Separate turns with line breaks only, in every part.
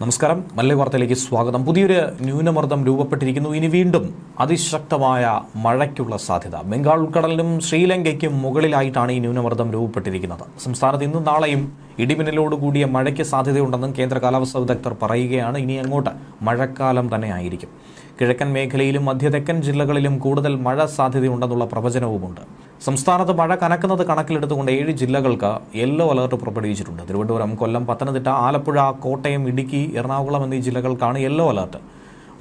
നമസ്കാരം മല്ലി വാർത്തയിലേക്ക് സ്വാഗതം പുതിയൊരു ന്യൂനമർദ്ദം രൂപപ്പെട്ടിരിക്കുന്നു ഇനി വീണ്ടും അതിശക്തമായ മഴയ്ക്കുള്ള സാധ്യത ബംഗാൾ ഉൾക്കടലിനും ശ്രീലങ്കയ്ക്കും മുകളിലായിട്ടാണ് ഈ ന്യൂനമർദ്ദം രൂപപ്പെട്ടിരിക്കുന്നത് സംസ്ഥാനത്ത് ഇന്നും നാളെയും ഇടിമിന്നലോടുകൂടിയ മഴയ്ക്ക് സാധ്യതയുണ്ടെന്നും കേന്ദ്ര കാലാവസ്ഥാ വിദഗ്ധർ പറയുകയാണ് ഇനി അങ്ങോട്ട് മഴക്കാലം തന്നെ ആയിരിക്കും കിഴക്കൻ മേഖലയിലും മധ്യതെക്കൻ ജില്ലകളിലും കൂടുതൽ മഴ സാധ്യതയുണ്ടെന്നുള്ള പ്രവചനവുമുണ്ട് സംസ്ഥാനത്ത് മഴ കനക്കുന്നത് കണക്കിലെടുത്തുകൊണ്ട് ഏഴ് ജില്ലകൾക്ക് യെല്ലോ അലർട്ട് പുറപ്പെടുവിച്ചിട്ടുണ്ട് തിരുവനന്തപുരം കൊല്ലം പത്തനംതിട്ട ആലപ്പുഴ കോട്ടയം ഇടുക്കി എറണാകുളം എന്നീ ജില്ലകൾക്കാണ് യെല്ലോ അലർട്ട്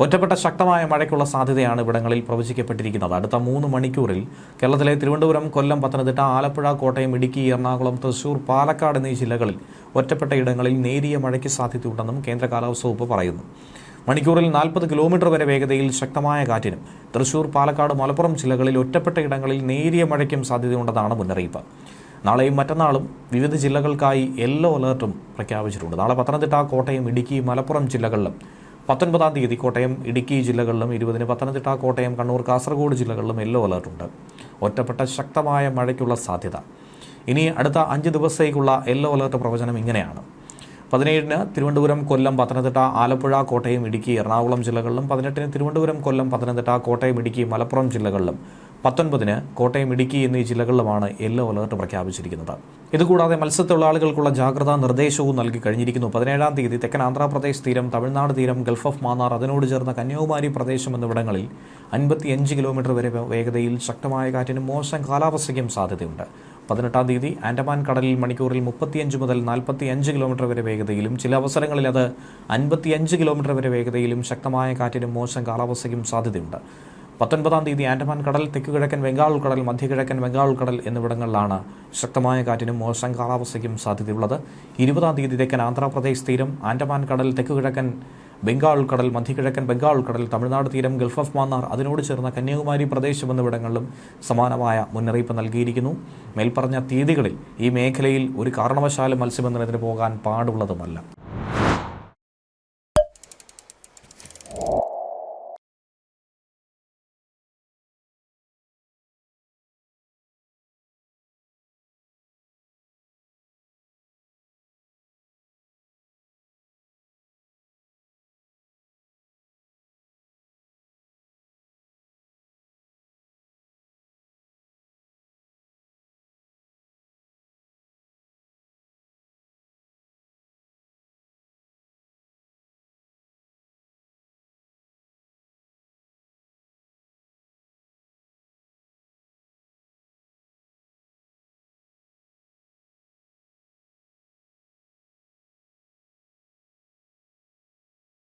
ഒറ്റപ്പെട്ട ശക്തമായ മഴയ്ക്കുള്ള സാധ്യതയാണ് ഇവിടങ്ങളിൽ പ്രവചിക്കപ്പെട്ടിരിക്കുന്നത് അടുത്ത മൂന്ന് മണിക്കൂറിൽ കേരളത്തിലെ തിരുവനന്തപുരം കൊല്ലം പത്തനംതിട്ട ആലപ്പുഴ കോട്ടയം ഇടുക്കി എറണാകുളം തൃശൂർ പാലക്കാട് എന്നീ ജില്ലകളിൽ ഒറ്റപ്പെട്ട ഇടങ്ങളിൽ നേരിയ മഴയ്ക്ക് സാധ്യതയുണ്ടെന്നും കേന്ദ്ര കാലാവസ്ഥ വകുപ്പ് പറയുന്നു മണിക്കൂറിൽ നാൽപ്പത് കിലോമീറ്റർ വരെ വേഗതയിൽ ശക്തമായ കാറ്റിനും തൃശൂർ പാലക്കാട് മലപ്പുറം ജില്ലകളിൽ ഒറ്റപ്പെട്ട ഇടങ്ങളിൽ നേരിയ മഴയ്ക്കും സാധ്യതയുണ്ടെന്നാണ് മുന്നറിയിപ്പ് നാളെയും മറ്റന്നാളും വിവിധ ജില്ലകൾക്കായി യെല്ലോ അലേർട്ടും പ്രഖ്യാപിച്ചിട്ടുണ്ട് നാളെ പത്തനംതിട്ട കോട്ടയം ഇടുക്കി മലപ്പുറം ജില്ലകളിലും പത്തൊൻപതാം തീയതി കോട്ടയം ഇടുക്കി ജില്ലകളിലും ഇരുപതിന് പത്തനംതിട്ട കോട്ടയം കണ്ണൂർ കാസർഗോഡ് ജില്ലകളിലും യെല്ലോ അലേർട്ടുണ്ട് ഒറ്റപ്പെട്ട ശക്തമായ മഴയ്ക്കുള്ള സാധ്യത ഇനി അടുത്ത അഞ്ച് ദിവസത്തേക്കുള്ള യെല്ലോ അലേർട്ട് പ്രവചനം ഇങ്ങനെയാണ് പതിനേഴിന് തിരുവനന്തപുരം കൊല്ലം പത്തനംതിട്ട ആലപ്പുഴ കോട്ടയം ഇടുക്കി എറണാകുളം ജില്ലകളിലും പതിനെട്ടിന് തിരുവനന്തപുരം കൊല്ലം പത്തനംതിട്ട കോട്ടയം ഇടുക്കി മലപ്പുറം ജില്ലകളിലും പത്തൊൻപതിന് കോട്ടയം ഇടുക്കി എന്നീ ജില്ലകളിലുമാണ് യെല്ലോ അലേർട്ട് പ്രഖ്യാപിച്ചിരിക്കുന്നത് ഇതുകൂടാതെ മത്സ്യത്തൊഴിലാളികൾക്കുള്ള ജാഗ്രതാ നിർദ്ദേശവും നൽകി കഴിഞ്ഞിരിക്കുന്നു പതിനേഴാം തീയതി തെക്കൻ ആന്ധ്രാപ്രദേശ് തീരം തമിഴ്നാട് തീരം ഗൾഫ് ഓഫ് മാന്നാർ അതിനോട് ചേർന്ന കന്യാകുമാരി പ്രദേശം എന്നിവിടങ്ങളിൽ അൻപത്തിയഞ്ച് കിലോമീറ്റർ വരെ വേഗതയിൽ ശക്തമായ കാറ്റിനും മോശം കാലാവസ്ഥയ്ക്കും സാധ്യതയുണ്ട് പതിനെട്ടാം തീയതി ആൻഡമാൻ കടലിൽ മണിക്കൂറിൽ മുപ്പത്തിയഞ്ച് മുതൽ നാൽപ്പത്തിയഞ്ച് കിലോമീറ്റർ വരെ വേഗതയിലും ചില അവസരങ്ങളിൽ അത് അൻപത്തിയഞ്ച് കിലോമീറ്റർ വരെ വേഗതയിലും ശക്തമായ കാറ്റിനും മോശം കാലാവസ്ഥയ്ക്കും സാധ്യതയുണ്ട് പത്തൊൻപതാം തീയതി ആൻഡമാൻ കടൽ തെക്കുകിഴക്കൻ ബംഗാൾ ഉൾക്കടൽ മധ്യകിഴക്കൻ ബംഗാൾ ഉൾക്കടൽ എന്നിവിടങ്ങളിലാണ് ശക്തമായ കാറ്റിനും മോശം കാലാവസ്ഥയ്ക്കും സാധ്യതയുള്ളത് ഇരുപതാം തീയതി തെക്കൻ ആന്ധ്രാപ്രദേശ് തീരം ആൻഡമാൻ കടൽ തെക്കുകിഴക്കൻ ബംഗാൾ ഉൾക്കടൽ മധ്യകിഴക്കൻ ബംഗാൾ ഉൾക്കടൽ തമിഴ്നാട് തീരം ഗൾഫ് ഓഫ് മാന്നാർ അതിനോട് ചേർന്ന കന്യാകുമാരി പ്രദേശം എന്നിവിടങ്ങളിലും സമാനമായ മുന്നറിയിപ്പ് നൽകിയിരിക്കുന്നു മേൽപ്പറഞ്ഞ തീയതികളിൽ ഈ മേഖലയിൽ ഒരു കാരണവശാലും മത്സ്യബന്ധനത്തിന് പോകാൻ പാടുള്ളതുമല്ല